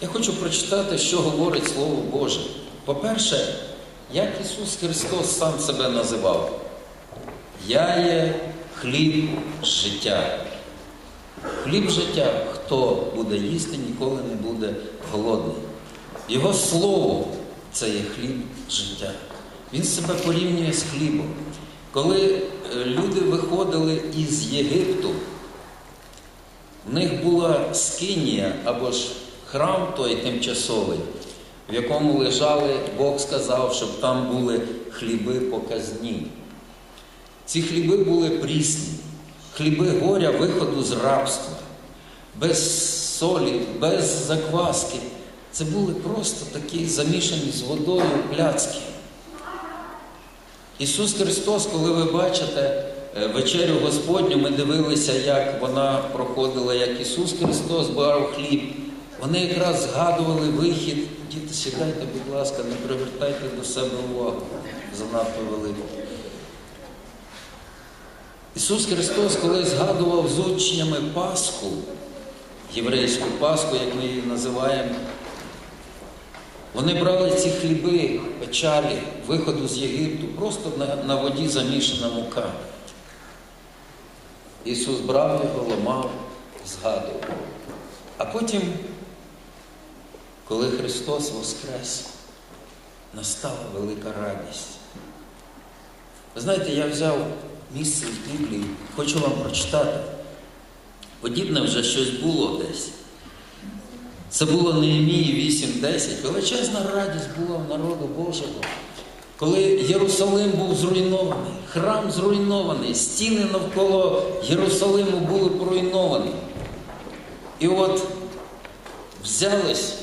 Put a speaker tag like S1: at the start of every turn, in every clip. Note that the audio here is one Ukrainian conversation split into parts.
S1: Я хочу прочитати, що говорить Слово Боже. По-перше, як Ісус Христос сам себе називав? Я є хліб життя. Хліб життя, хто буде їсти, ніколи не буде голодний. Його слово це є хліб життя. Він себе порівнює з хлібом. Коли е, люди виходили із Єгипту, в них була скинія або ж храм той тимчасовий, в якому лежали, Бог сказав, щоб там були хліби показні. Ці хліби були прісні, хліби горя виходу з рабства, без солі, без закваски. Це були просто такі замішані з водою пляцки. Ісус Христос, коли ви бачите е, вечерю Господню, ми дивилися, як вона проходила, як Ісус Христос брав хліб. Вони якраз згадували вихід. Діти, сідайте, будь ласка, не привертайте до себе увагу занадто велику. Ісус Христос, коли згадував з учнями Пасху, єврейську Пасху, як ми її називаємо, вони брали ці хліби, печалі, виходу з Єгипту, просто на, на воді замішана мука. Ісус брав його, ламав, згадував. А потім, коли Христос воскрес, настала велика радість. Ви знаєте, я взяв місце в Біблії, хочу вам прочитати. Подібне вже щось було десь. Це було Неемії 8.10. Величезна радість була в народу Божого. Коли Єрусалим був зруйнований, храм зруйнований, стіни навколо Єрусалиму були поруйновані. І от взялись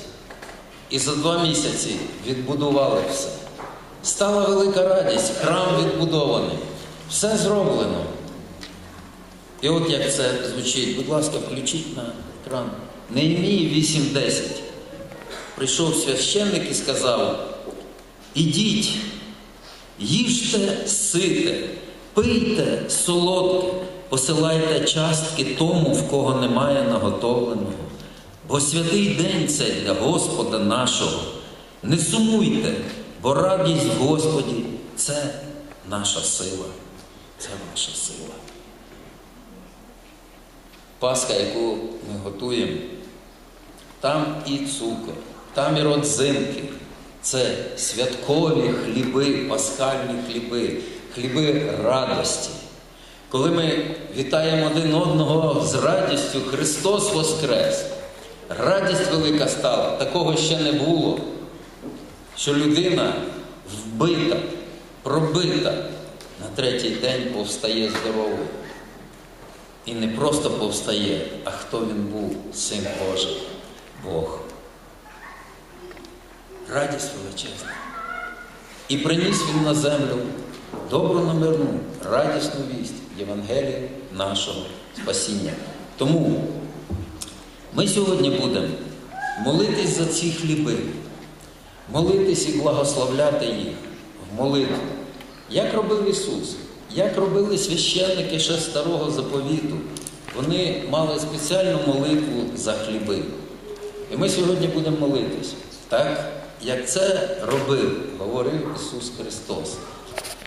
S1: і за два місяці відбудували все. Стала велика радість, храм відбудований, все зроблено. І от як це звучить, будь ласка, включіть на екран. Неемії 8.10. Прийшов священник і сказав: ідіть, їжте сите, пийте солодке, посилайте частки тому, в кого немає наготовленого. Бо святий день це для Господа нашого. Не сумуйте, бо радість в Господі це наша сила. Це наша сила. Пасха, яку ми готуємо, там і цукор, там і родзинки. Це святкові хліби, пасхальні хліби, хліби радості. Коли ми вітаємо один одного з радістю, Христос Воскрес, радість велика стала, такого ще не було, що людина вбита, пробита, на третій день повстає здоровою. І не просто повстає, а хто він був, син Божий, Бог. Радість величезна. І приніс він на землю добру номерну, радісну вість Євангелія нашого спасіння. Тому ми сьогодні будемо молитись за ці хліби, молитись і благословляти їх в молитві. Як робив Ісус? Як робили священники ще старого заповіту? Вони мали спеціальну молитву за хліби. І ми сьогодні будемо молитись, так, як це робив, говорив Ісус Христос.